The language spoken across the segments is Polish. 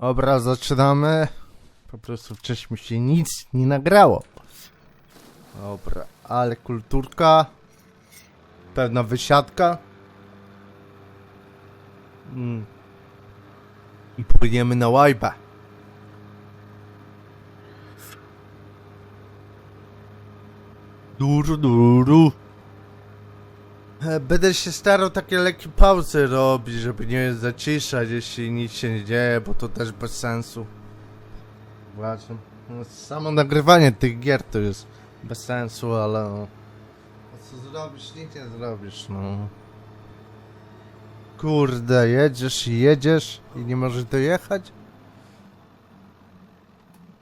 Dobra, zaczynamy. Po prostu wcześniej się nic nie nagrało. Dobra, ale kulturka. Pewna wysiadka. Mm. I płyniemy na łajbę. Duru, duru. E, Będę się starał takie lekkie pauzy robić, żeby nie zaciszać, jeśli nic się nie dzieje, bo to też bez sensu. Właśnie. No, samo nagrywanie tych gier to jest bez sensu, ale no. Co zrobisz, nic nie zrobisz, no. Kurde, jedziesz i jedziesz i nie możesz dojechać?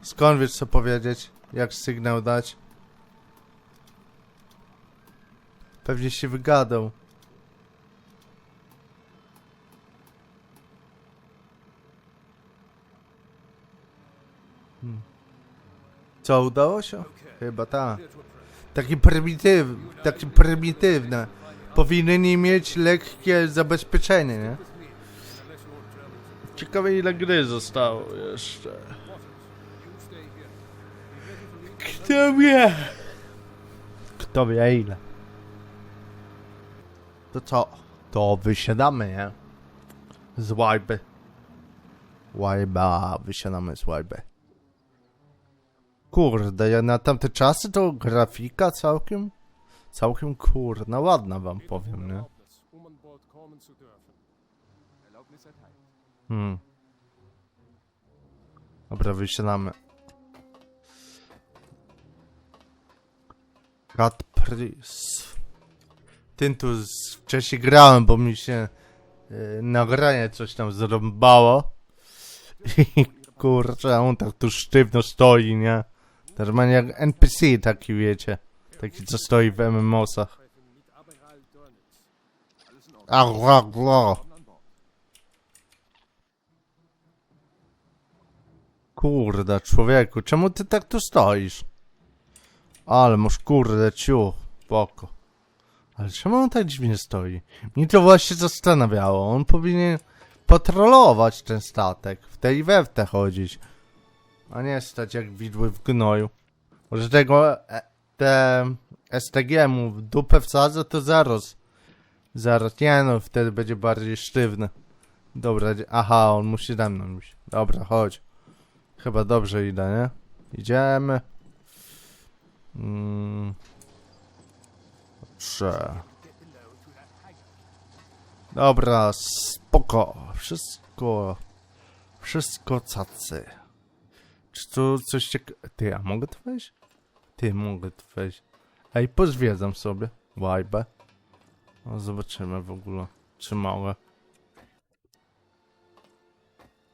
Skąd wiesz co powiedzieć? Jak sygnał dać? Pewnie się wygadał. Hmm. Co, udało się? Chyba tak. Taki prymityw, taki prymitywne. Powinni mieć lekkie zabezpieczenie, nie? Ciekawe ile gry zostało jeszcze. Kto wie? Kto wie ile? To co? To wysiadamy, nie? Z łajby. Łajba, wysiadamy z łajby. Kurde, ja na tamte czasy to grafika całkiem, całkiem kurna ładna wam powiem, nie? Hmm. Dobra, wysiadamy. Rat Pris. Tym tu wcześniej grałem, bo mi się yy, nagranie coś tam zrąbało. I kurczę, on tak tu sztywno stoi, nie? Normalnie jak NPC taki, wiecie. Taki, co stoi w MMOsach. Bord. Kurde, człowieku, czemu ty tak tu stoisz? Ale masz kurde ciuch, poko. Ale czemu on tak dziwnie stoi? Mnie to właśnie zastanawiało. On powinien patrolować ten statek, w tej we w te chodzić. A nie stać jak widły w gnoju. Może tego e, te STG mu w dupę wsadzę, to zaraz. Zaraz, nie no, wtedy będzie bardziej sztywny. Dobra, aha, on musi ze mną iść. Dobra, chodź. Chyba dobrze idę, nie? Idziemy. Mm. Dobrze. Dobra, spoko. Wszystko. Wszystko cacy. Czy tu coś cieka... Ty, a mogę tu wejść? Ty, mogę tu wejść. Ej, pozwiedzam sobie. Łajbę. No, zobaczymy w ogóle, czy mogę.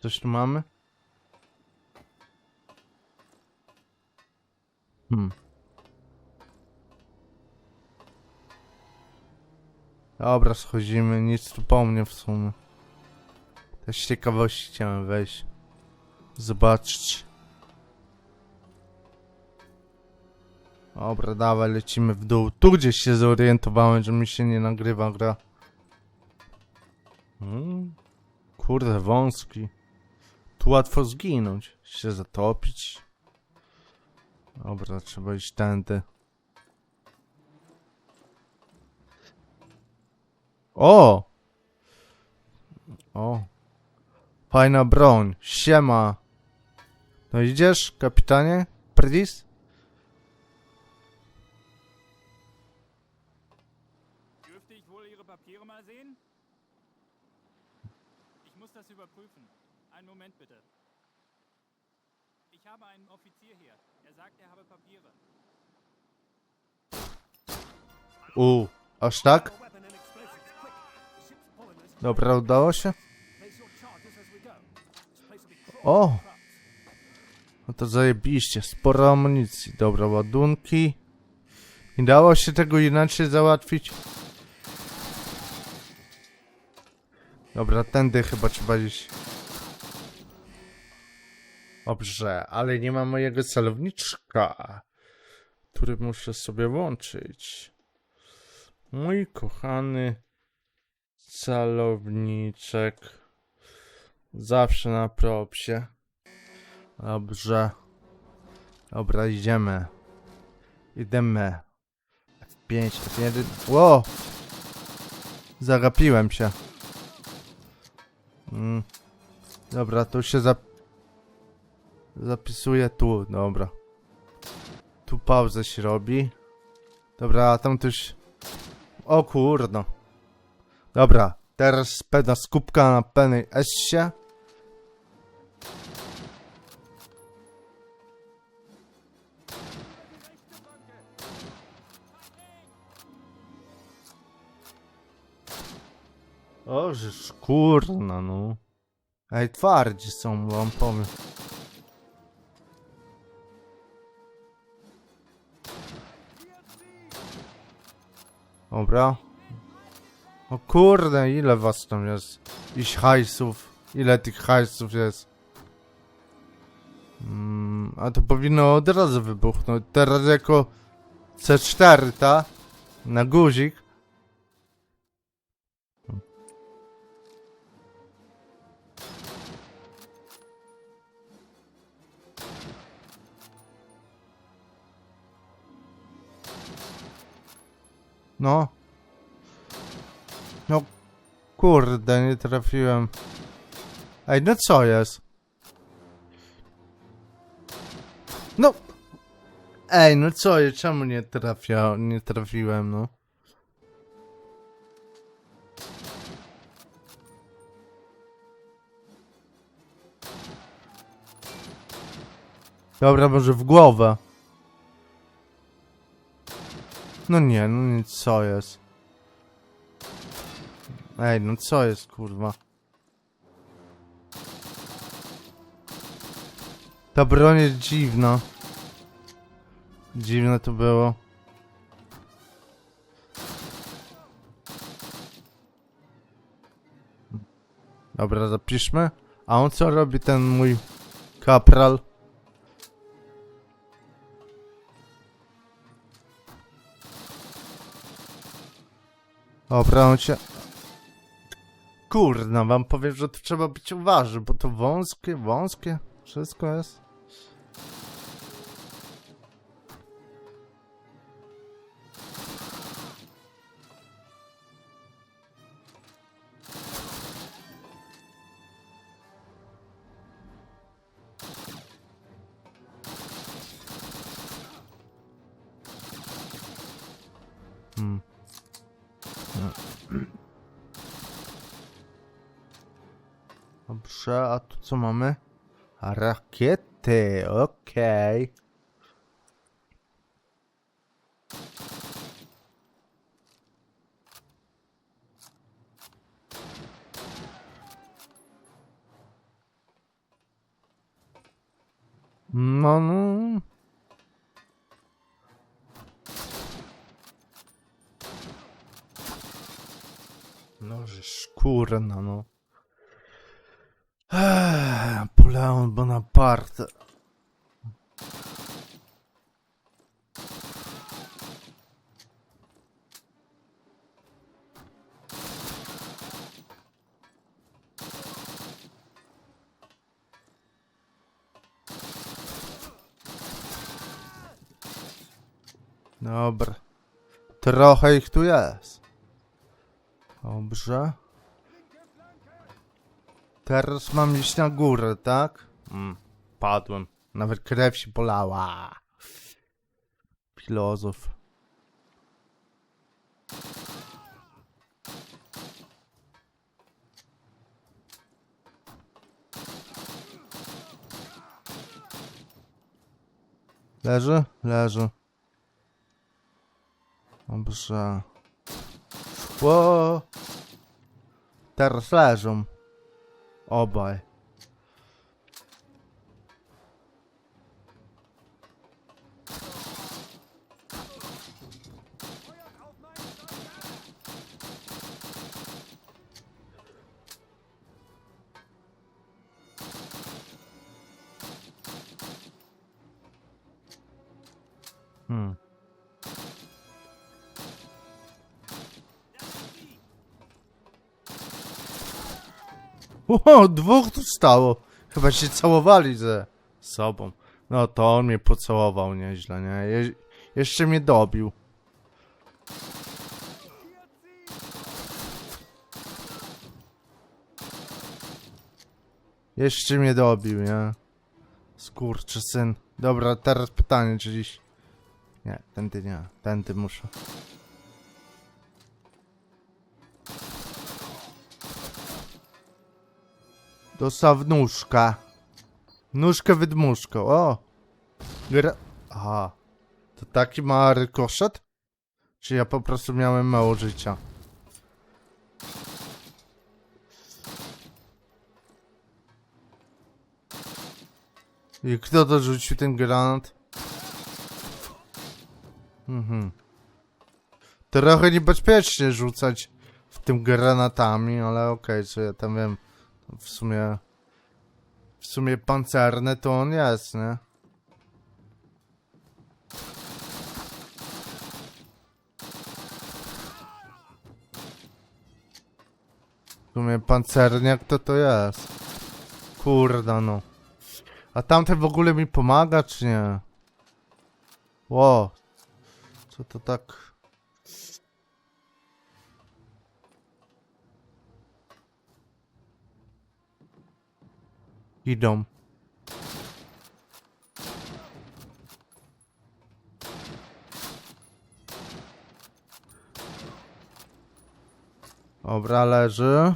Coś tu mamy? Hmm. Dobra, schodzimy, nic tu po mnie w sumie. Też ciekawości chciałem wejść. Zobaczyć. Dobra, dawaj, lecimy w dół. Tu gdzieś się zorientowałem, że mi się nie nagrywa gra. Hmm. Kurde, wąski. Tu łatwo zginąć, się zatopić. Dobra, trzeba iść tędy. O! O! Fajna broń. Siema. No idziesz, kapitanie? Prdis? Er er. U, aż tak? Dobra, udało się? O! No to zajebiście, sporo amunicji. Dobra, ładunki. Nie dało się tego inaczej załatwić? Dobra, tędy chyba trzeba iść. Dobrze, ale nie ma mojego celowniczka, który muszę sobie włączyć. Mój kochany celowniczek. Zawsze na propsie. Dobrze. Dobra, idziemy. Idziemy. F5, F1. Ło! Zagapiłem się. Mm. Dobra, to się zap... Zapisuję tu, dobra. Tu pauzę się robi. Dobra, a tam też... O kurno. Dobra, teraz pewna skupka na pełnej S-sie. O, no. Ej, twardzi są, wam powiem. Dobra. O kurde, ile was tam jest? Iś hajsów. Ile tych hajsów jest? Mm, a to powinno od razu wybuchnąć. Teraz jako C4, ta? Na guzik. No. No kurde, nie trafiłem. Ej, no co jest? No. Ej, no co jest? Czemu nie trafia, nie trafiłem, no? Dobra, może w głowę. No nie, no nie, co jest? Ej, no co jest, kurwa? Ta broń jest dziwna. Dziwne to było. Dobra, zapiszmy. A on co robi ten mój kapral? Dobra, on się... Kurna, wam powiem, że trzeba być uważny, bo to wąskie, wąskie, wszystko jest. Hmm. Dobrze, a tu co mamy? Rakiety, okej. No, no. No, że szkurna, no. Napoleon Bonaparte. Dobra. Trochę ich tu jest. Dobrze. Teraz mam iść na górę, tak? Mm, padłem. Nawet krew się polała. Filozof. Leży? Leży. Dobrze. Ło! Teraz leżą. Obaj. Hmm. O, dwóch tu stało. Chyba się całowali ze sobą. No to on mnie pocałował nieźle, nie? Je jeszcze mnie dobił. Jeszcze mnie dobił, nie? Skurczy syn. Dobra, teraz pytanie, czy dziś... Nie, tędy nie. Tędy muszę. Dostał nóżkę. Nóżkę wydmuszką, o! Gra... Aha. To taki ma rykoszet? Czy ja po prostu miałem mało życia? I kto dorzucił ten granat? Mhm. Trochę niebezpiecznie rzucać w tym granatami, ale okej, co ja tam wiem. W sumie... W sumie pancerny to on jest, nie? W sumie pancerniak to to jest. Kurda no. A tamten w ogóle mi pomaga, czy nie? Ło. Co to tak... Idą. Dobra, leży.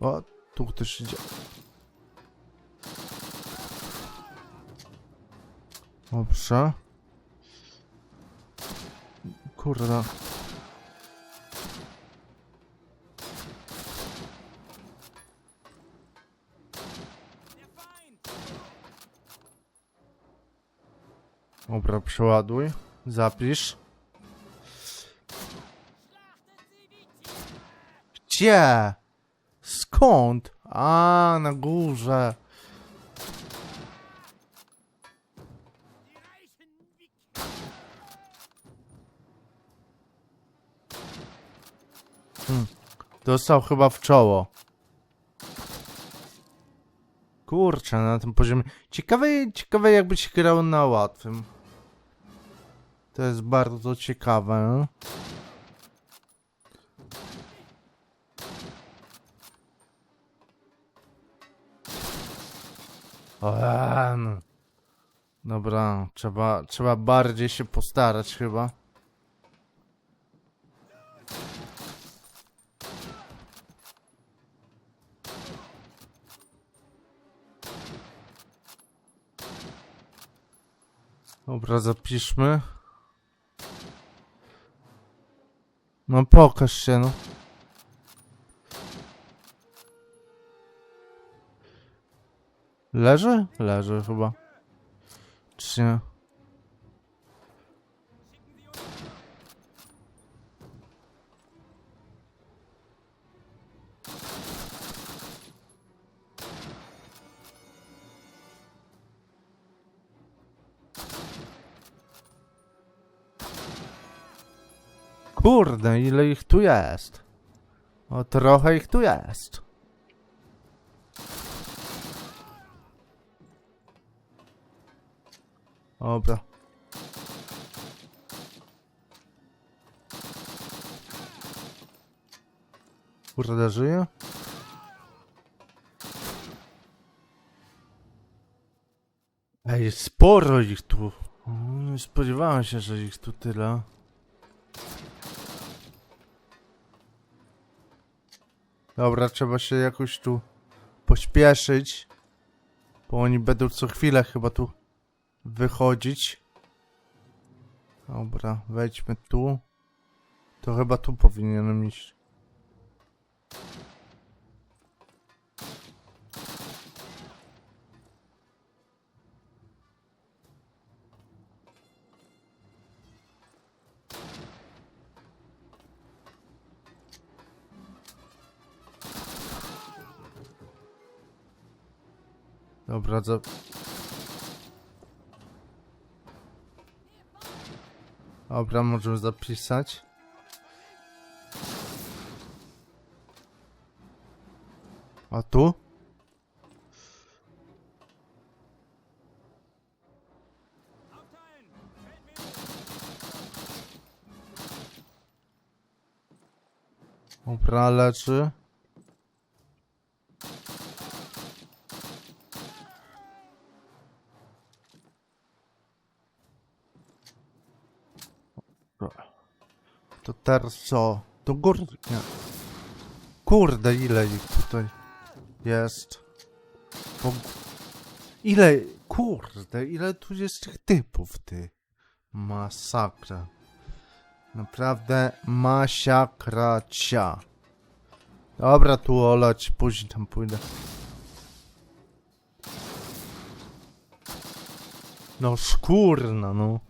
O, tu ktoś idzie. Dobrze. Kurde. Dobra, przeładuj. Zapisz. Gdzie? Skąd? A, na górze. Hmm. Dostał chyba w czoło. Kurczę, na tym poziomie. Ciekawe, ciekawe jakby się grał na łatwym. To jest bardzo ciekawe. O, no. Dobra, trzeba, trzeba bardziej się postarać chyba. Dobra, zapiszmy. No pokaż się, no. Leży? Leży chyba. Czy nie? Kurde, ile ich tu jest? O, trochę ich tu jest. Dobra. Kurde, żyje? Ej, sporo ich tu. Nie spodziewałem się, że ich tu tyle. Dobra, trzeba się jakoś tu pośpieszyć. Bo oni będą co chwilę chyba tu wychodzić. Dobra, wejdźmy tu. To chyba tu powinienem iść. Dobra, za... Dobra, możemy zapisać. A tu? Dobra, leży. To teraz co? Do góry? Nie. Kurde, ile ich tutaj jest? Po... Ile? Kurde, ile tu jest tych typów, ty? Masakra. Naprawdę masiakracia. Dobra, tu olać, później tam pójdę. No szkurna, no.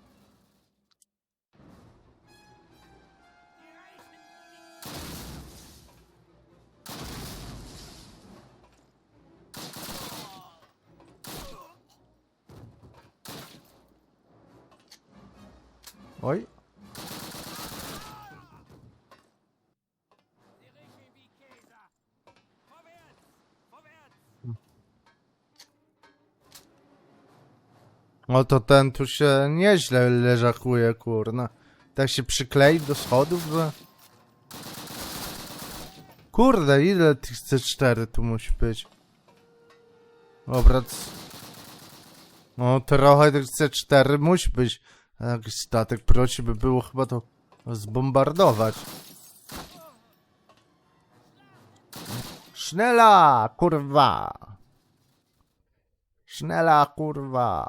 No to ten tu się nieźle leżakuje, kurna. Tak się przyklei do schodów, że... Kurde, ile tych C4 tu musi być? Dobra, c- No trochę tych C4 musi być. Jakiś statek prosi by było chyba to zbombardować. Sznela, kurwa! Sznela, kurwa!